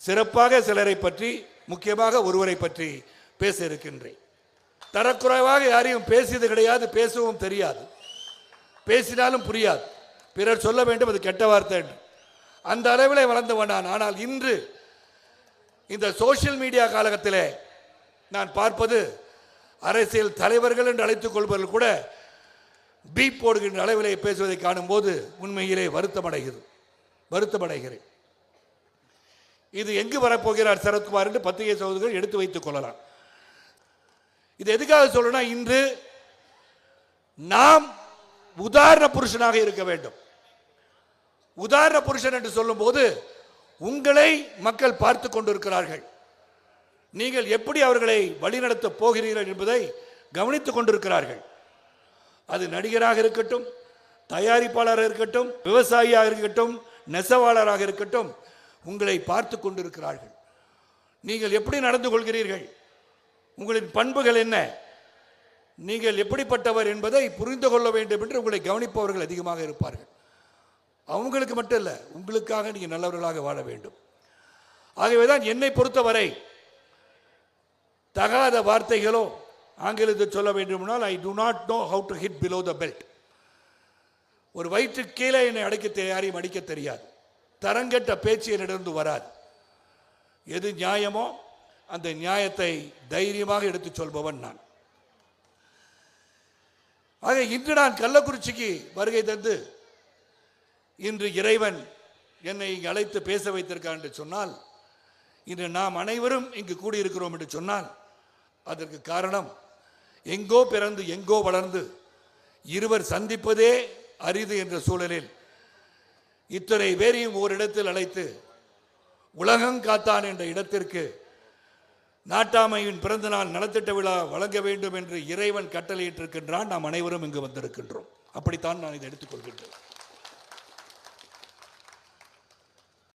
சிறப்பாக சிலரை பற்றி முக்கியமாக ஒருவரை பற்றி பேச இருக்கின்றேன். தரக்குறைவாக யாரையும் பேசியது கிடையாது பேசவும் தெரியாது. பேசினாலும் புரியாது. பிறர் சொல்ல வேண்டும் அது கெட்ட வார்த்தை என்று. அந்த அளவிலே வளர்ந்தவன் நான். ஆனால் இன்று இந்த சோஷியல் மீடியா காலகத்திலே நான் பார்ப்பது அரசியல் தலைவர்கள் என்று அழைத்துக் கொள்பவர்கள் கூட பீப் போடுகின்ற அளவிலே பேசுவதை காணும்போது உண்மையிலே வருத்தமடைகிறது. வருத்தமடைகிறேன். இது எங்கு வரப்போகிறார் சரத்குமார் என்று பத்திரிகை சகோதரர்கள் எடுத்து வைத்துக் கொள்ளலாம். இது எதுக்காக சொல்லணும்னா இன்று நாம் உதாரண புருஷனாக இருக்க வேண்டும். உதாரண புருஷன் என்று சொல்லும்போது உங்களை மக்கள் பார்த்து கொண்டிருக்கிறார்கள். நீங்கள் எப்படி அவர்களை வழிநடத்தப் போகிறீர்கள் என்பதை கவனித்துக் கொண்டிருக்கிறார்கள். அது நடிகராக இருக்கட்டும் தயாரிப்பாளராக இருக்கட்டும் விவசாயியாக இருக்கட்டும் நெசவாளராக இருக்கட்டும் உங்களை பார்த்து கொண்டிருக்கிறார்கள். நீங்கள் எப்படி நடந்து கொள்கிறீர்கள்? உங்களின் பண்புகள் என்ன? நீங்கள் எப்படிப்பட்டவர் என்பதை புரிந்து கொள்ள வேண்டும் என்று உங்களை கவனிப்பவர்கள் அதிகமாக இருப்பார்கள். அவங்களுக்கு மட்டும் இல்லை உங்களுக்காக நீங்கள் நல்லவர்களாக வாழ வேண்டும். ஆகவே தான் என்னை பொறுத்தவரை தகாத வார்த்தைகளோ ஆங்கிலத்தில் சொல்ல வேண்டுமானால் I do not know how to hit below the belt ஒரு வயிற்று கீழே என்னை அடைக்க தெ- யாரையும் அடிக்க தெரியாது. தரங்கெட்ட பேச்சு என்னிடந்து வராது. எது நியாயமோ அந்த நியாயத்தை தைரியமாக எடுத்துச் சொல்பவன் நான். ஆக இன்று நான் கள்ளக்குறிச்சிக்கு வருகை தந்து இன்று இறைவன் என்னை இங்கு அழைத்து பேச வைத்திருக்கான் என்று சொன்னால் இன்று நாம் அனைவரும் இங்கு கூடியிருக்கிறோம் என்று சொன்னால் அதற்கு காரணம் எங்கோ பிறந்து எங்கோ வளர்ந்து இருவர் சந்திப்பதே அரிது என்ற சூழலில் இத்தனை பேரையும் ஓரிடத்தில் அழைத்து உலகம் காத்தான் என்ற இடத்திற்கு நாட்டாமையின் பிறந்த நாள் நலத்திட்ட விழா வழங்க வேண்டும் என்று இறைவன் கட்டளையிட்டிருக்கின்றான். நாம் அனைவரும் இங்கு வந்திருக்கின்றோம். அப்படித்தான் நான் இதை எடுத்துக்கொள்கின்றேன்